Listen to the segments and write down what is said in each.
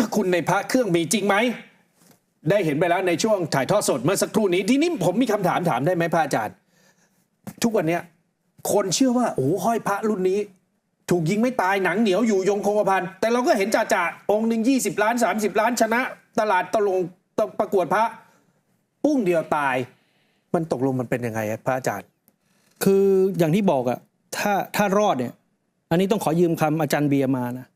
ธคุณในพระเครื่องมีจริงไหม ได้เห็นไปแล้วในช่วงถ่ายทอดสดเมื่อสักครู่นี้ ทีนี้ผมมีคำถามถามได้ไหมพระอาจารย์ ทุกวันเนี้ยคนเชื่อว่าโอ้ห้อยพระรุ่นนี้ ถูกยิงไม่ตายหนังเหนียวอยู่ยงคงกระพันแต่เราก็เห็นจ่าจ่าองค์หนึ่งยี่สิบล้านสามสิบล้านชนะ ตลาดตะลงตะประกวดพระ ปุ้งเดียวตาย มันตกลงมันเป็นยังไงพระอาจารย์ คืออย่างที่บอกอะถ้าถ้ารอดเนี่ย อันนี้ต้องขอยืมคำอาจารย์เบียร์มานะ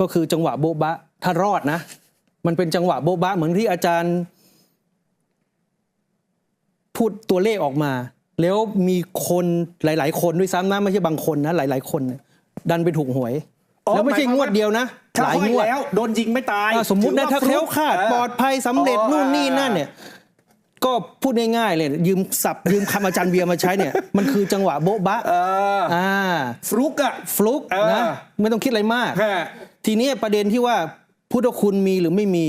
ก็คือจังหวะโบ๊ะบะถ้ารอดนะ มันเป็นจังหวะโบ๊ะบะเหมือนที่อาจารย์ พูดตัวเลขออกมา แล้วมีคนหลาย ๆ คนด้วยซ้ำนะไม่ใช่บางคนนะหลาย ๆ คนเนี่ยดันไปถูกหวยอ๋อแล้วไม่ใช่หมายความงวดว่าเดียวนะถ้าหลายห้อยงวดแล้วโดนยิงไม่ตายอะสมมุติถืนะอถ้าฟแคลุล้วกคลาดเปลอดภัยสำเร็จอ๋อนู่นนี่อ่านั่นเนี่ยก็พูดง่ายๆเลยยืมศัพท์ยืมคำอาจารย์เบียร์มาใช้เนี่ย มันคือจังหวะโบ๊ะบะเอออ่าฟลุกอะฟลุกเออนะไม่ต้องคิดอะไรมากฮะ ทีนี้ประเด็นที่ว่าพุทธคุณมีหรือไม่มี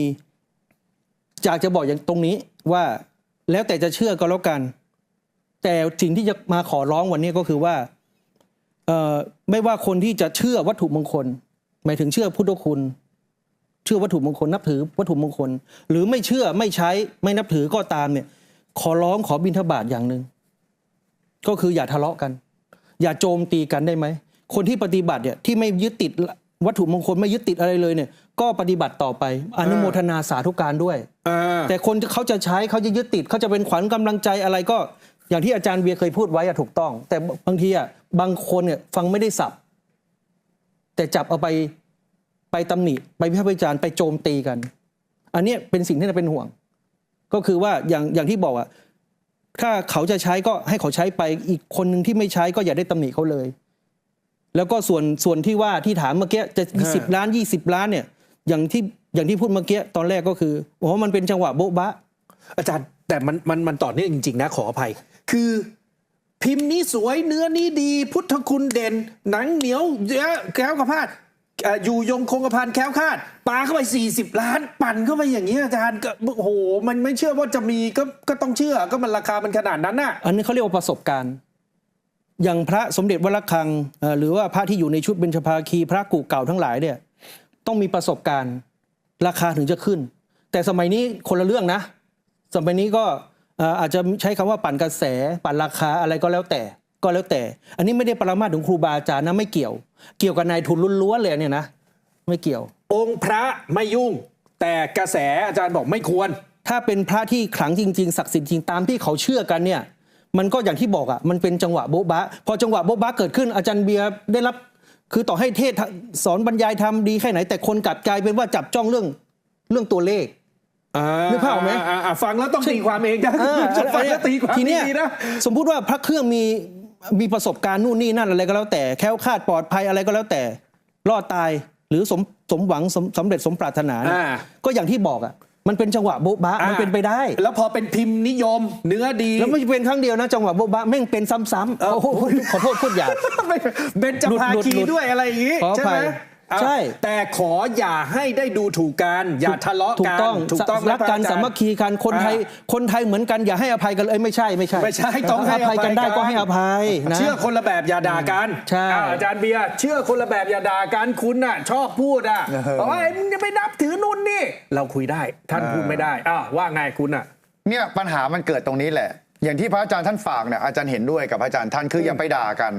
อยากจะบอกอย่างตรงนี้ว่าแล้วแต่จะเชื่อก็แล้วกัน แต่สิ่งที่จะมาขอร้องวันนี้ก็คือว่าไม่ว่าคนที่จะเชื่อวัตถุมงคล หมายถึงเชื่อพุทธคุณ เชื่อวัตถุมงคล นับถือวัตถุมงคล หรือไม่เชื่อไม่ใช้ไม่นับถือก็ตามเนี่ย ขอร้องขอบิณฑบาตอย่างหนึ่งก็คืออย่าทะเลาะกัน อย่าโจมตีกันได้ไหมคนที่ปฏิบัติเนี่ยที่ไม่ยึดติด วัตถุมงคลไม่ยึดติดอะไรเลยเนี่ย ก็ปฏิบัติต่อไป อนุโมทนาสาธุการด้วยอ่าแต่คนเขาจะใช้เขาจะยึดติดเขาจะเป็นขวัญกำลังใจอะไรก็ อย่างที่อาจารย์เบียร์เคยพูดไว้อะถูกต้อง แต่บางทีอะบางคนเนี่ยฟังไม่ได้สับแต่จับเอาไปไปตำหนิไปวิพากษ์วิจารณ์ไปโจมตีกัน อันเนี้ยเป็นสิ่งที่น่าเป็นห่วง ก็คือว่าอย่างอย่างที่บอกอะถ้าเขาจะใช้ก็ให้เขาใช้ไปอีกคนหนึ่งที่ไม่ใช้ก็อย่าได้ตำหนิเขาเลย แล้วก็ส่วนส่วนที่ว่าที่ถามเมื่อกี้จะสิบล้านยี่สิบล้านเนี่ยอย่างที่อย่างที่พูดเมื่อกี้ตอนแรกก็คือโอ้โหมันเป็นจังหวะโบ๊ะบะ อาจารย์แต่มันมันมันต่อเนื่องจริง ๆ นะขออภัย คือพิมพ์นี้สวยเนื้อนี้ดี พุทธคุณเด่น หนังเหนียวเยอะแคล้วกระพาดเอ่ออยู่ยงคงกระพันแคล้วคลาดปาเข้าไป 40 ล้าน ปั่นเข้าไปอย่างนี้ยอาจารย์ก็โอ้โห มันไม่เชื่อว่าจะมีก็ก็ต้องเชื่อก็มันราคามันขนาดนั้นน่ะ อันนี้เขาเรียกว่าประสบการณ์ อย่างพระสมเด็จวัดระฆังเอ่อหรือว่าพระที่อยู่ในชุดเบญชภาคี พระกู่เก่าทั้งหลายเนี่ยต้องมีประสบการณ์ราคาถึงจะขึ้น แต่สมัยนี้คนละเรื่องนะ สมัยนี้ก็เอ่ออาจจะใช้คำว่าปั่นกระแสปั่นราคาอะไรก็แล้วแต่ก็แล้วแต่ อันนี้ไม่ได้ปรามาสถึงครูบาอาจารย์นะไม่เกี่ยว เกี่ยวกับนายทุนล้วนๆเลยเนี่ยนะไม่เกี่ยว องค์พระไม่ยุ่ง แต่กระแสอาจารย์บอกไม่ควร ถ้าเป็นพระที่ขลังจริง ๆ ศักดิ์สิทธิ์จริงตามที่เขาเชื่อกันเนี่ย มันก็อย่างที่บอกอะมันเป็นจังหวะโบ๊ะบะพอจังหวะโบ๊ะบะเกิดขึ้นอาจารย์เบียร์ได้รับ คือต่อให้เทศสอนบรรยายทำดีแค่ไหน แต่คนกลับกลายเป็นว่าจับจ้องเรื่องเรื่องตัวเลขนึกภาพออกไหมอ่าอ่าฟังแล้วต้องตีความเองนะเออฟังแล้วตีความทีเนี้ยดีๆนะสมมุติว่าพระเครื่องมีมีประสบการณ์นู่นนี่นั่นอะไรก็แล้วแต่แคล้วคลาดปลอดภัยอะไรก็แล้วแต่ รอดตายหรือสมสมหวังสมสำเร็จสมปรารถนาเนี่ยอ่าก็อย่างที่บอกอะ มันเป็นจังหวะโบ๊ะบะมันเป็นไปได้ แล้วพอเป็นพิมพ์นิยม เนื้อดี แล้วไม่เป็นครั้งเดียวนะ จังหวะโบ๊ะบะแม่งเป็นซ้ำเออๆโอ้โหขอโทษพูดหยาบไม่เบนจภาคีหลุดๆด้วยอะไรอย่างนี้ขออใช่ภัไหมยอะ ใช่ แต่ขออย่าให้ได้ดูถูกกัน อย่าทะเลาะถูกักนต้องถูกต้องรักกันไหสามัคคีกันคนไทย คนไทยเหมือนกันอย่าให้อภัยกันเลยเอ้ยไม่ใช่ไม่ใช่ไม่ใช่ต้องให้อภัยกันได้ก็ให้อภัยนะเชื่อคนละแบบอย่าด่ากันใช่อะอาจารย์เบียร์เชื่อคนละแบบอย่าด่ากันคุณน่ะชอบพูดอะบอกว่าไอ้มึงจะไปนับถือนู่นนี่ เราคุยได้ท่านพูดไม่ได้อ้าวว่าไงคุณอะเนี่ยปัญหามันเกิดตรงนี้แหละ อย่างที่พระอาจารย์ท่านฝากเนี่ยอาจารย์เห็นด้วยกับพระอาจารย์ท่านคืออย่าไปด่ากัน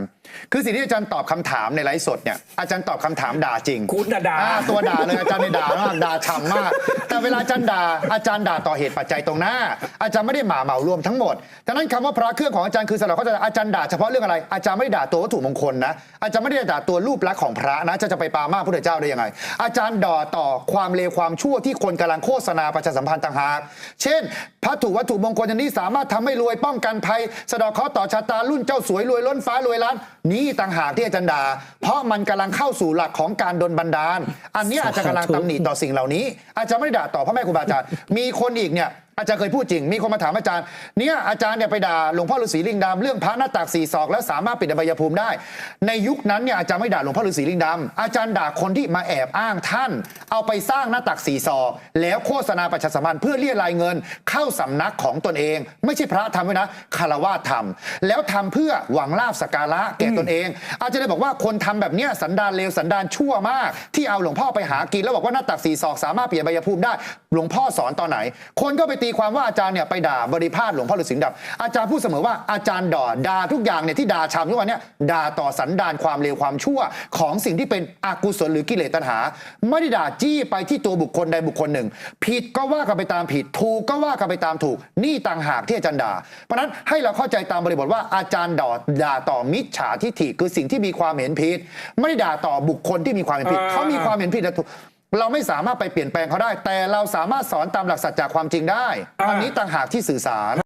คือสิ่งที่อาจารย์ตอบคำถามในไลฟ์สดเนี่ยอาจารย์ตอบคำถามด่าจริงคุณน่ะด่าอ่ตัวด่าเลยอาจารย์ในยด่ามากด่าฉ่ำมาก แต่เวลาอาจารย์ด่าอาจารย์ด่าต่อเหตุปัจจัยตรงหน้า อาจารย์ไม่ได้หมาเหมารวมทั้งหมดดังนั้นคำว่าพระเครื่องของอาจารย์คือสำหรับเขาใจะอาจารย์ด่าเฉพาะเรื่องอะไร อาจารย์ไม่ได้ด่าตัววัตถุมงคลนะอาจารย์ไม่ได้ด่าตัวรูปลักษณ์ของพระนะจะจะไปปามาพระพุทธเจ้าได้ยังไง อาจารย์ด่าต่อความเลวความชั่วที่คนกำลังโฆษณาประชาสัมพันธ์ต่างหากเช่นพระถูกวัตถุมงคลอย่างนี้สามารถทำให้รวยป้องกันภัย สะดอกเคราะห์ต่อชะตารุ่นเจ้าสวยรวยล้นฟ้ารวยล้าน นี่ต่างหากที่อาจารย์ดา เพราะมันกำลังเข้าสู่หลักของการดนบันดาล อันนี้อาจจะกำลังตำหนิต่อสิ่งเหล่านี้ อาจจะไม่ได้ด่าต่อพ่อแม่ครูบาอาจารย์มีคนอีกเนี่ย อาจารย์เคยพูดจริง มีคนมาถามอาจารย์ เนี่ยอาจารย์เนี่ยไปด่าหลวงพ่อฤาษีลิงดำเรื่องพระหน้าตักสี่ศอกแล้วสามารถปิดอบายภูมิได้ ในยุคนั้นเนี่ยอาจารย์ไม่ด่าหลวงพ่อฤาษีลิงดำอาจารย์ด่าคนที่มาแอบอ้างท่าน เอาไปสร้างหน้าตักสี่ศอกแล้วโฆษณาประชาสัมพันธ์เพื่อเรียรายเงินเข้าสำนักของตนเอง ไม่ใช่พระทำไว้นะคารวะทำแล้วทำเพื่อหวังลาบสการะแก่ตนเอง อาจจะได้บอกว่าคนทำแบบเนี้ยสันดานเลวสันดานชั่วมาก ที่เอาหลวงพ่อไปหากินแล้วบอกว่าหน้าตักสี่ศอกสามารถเปลี่ยนใบยภูมิได้ หลวงพ่อสอนตอนไหน คนก็ไปตีความว่าอาจารย์เนี่ยไปด่าบริพาทหลวงพ่อฤาษีดำอาจารย์พูดเสมอว่าอาจารย์ด่าด่าทุกอย่างเนี่ยที่ด่าชามทุกวันเนี่ยด่าต่อสันดานความเลวความชั่ว ของสิ่งที่เป็นอกุศลหรือกิเลสตัณหา ไม่ได้ด่าจี้ไปที่ตัวบุคคลใดบุคคลหนึ่ง ผิดก็ว่ากันไปตามผิด ถูกก็ว่ากันไปตามถูก นี่ต่างหากที่อาจารย์ด่า เพราะฉะนั้นให้เราเข้าใจตามบริบทว่าอาจารย์ด่าด่าต่อมิจฉาทิฐิคือสิ่งที่มีความเห็นผิด ไม่ได้ด่าต่อบุคคลที่มีความเห็นผิดอ่าเขามีความเห็นผิดและถูก เราไม่สามารถไปเปลี่ยนแปลงเขาได้ แต่เราสามารถสอนตามหลักสัจจะความจริงได้ อันนี้ต่างหากที่สื่อสาร